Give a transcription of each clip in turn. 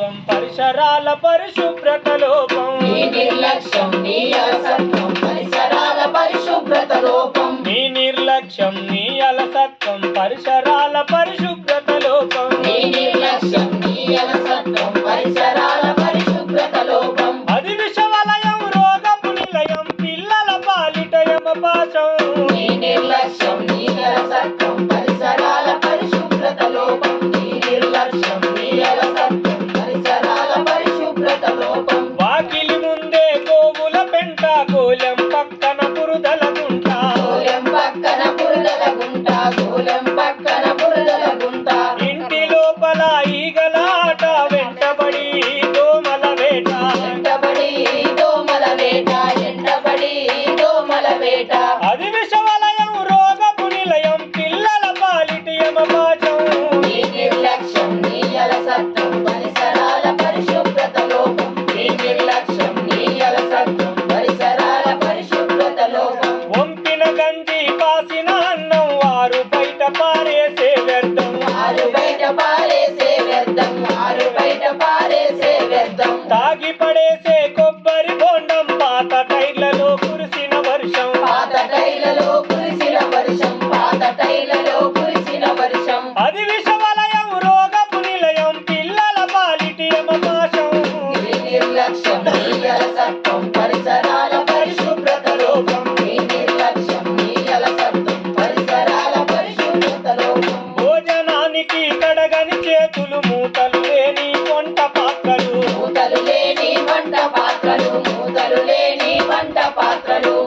అలసత్వం పరిసరాల పరిశుభ్రత లోపం. నీ నిర్లక్ష్యం నీ అలసత్వం పరిసరాల పరిశుభ్రత లోపం. నీ నిర్లక్ష్యం నీ అలసత్వం పరిసరాల పరిశుభ్రత లోపం. నీ నిర్లక్ష్యం నీ అలసత్వం పరిసరాల పరిశుభ్రత లోపం. అది విషవలయం రోగపు నిలయం పిల్లల పాలిట యమపాశం. నీ నిర్లక్ష్యం నీ అలసత్వం గోలెం పక్కన బురదల గుంట ఇంటి లోపల ఈగల ఆట వెంటబడి దోమల వేట. ఎండబడి దోమల వేట ఎండబడి దోమల వేట. అది విషవలయం రోగపు నిలయం పిల్లల పాలిటి యమపాశం నీ నిర్లక్ష్యం నీ అలసత్వం పరిసరాల పరిశుభ్రత లోపం. నీ నిర్లక్ష్యం నీ అలసత్వం పరిసరాల పరిశుభ్రత లోపం. వంపిన గంజి పాసిన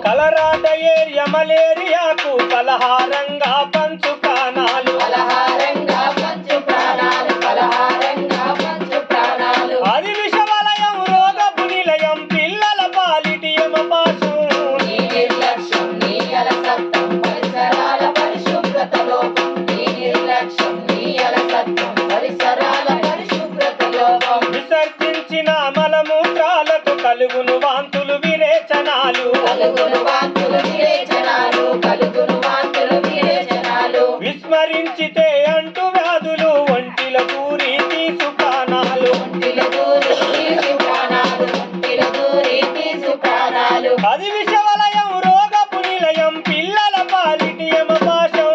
కలరాట ఏరియ మలేరియాకు పలహారంగా విసర్జించిన మలమూత్రాలతో కలుగును వాంతులు విరేచనాలు. అది విషవలయం రోగపు నిలయం పిల్లల పాలిటి యమపాశం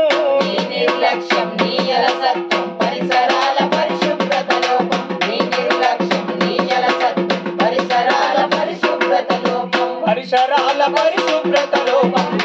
నిర్లక్ష్యం నీ అలసత్వం పరిసరాల పరిశుభ్రత లోపం. నీ నిర్లక్ష్యం నీ అలసత్వం పరిసరాల పరిశుభ్రత లోపం. పరిసరాల పరిశుభ్రత లోపం.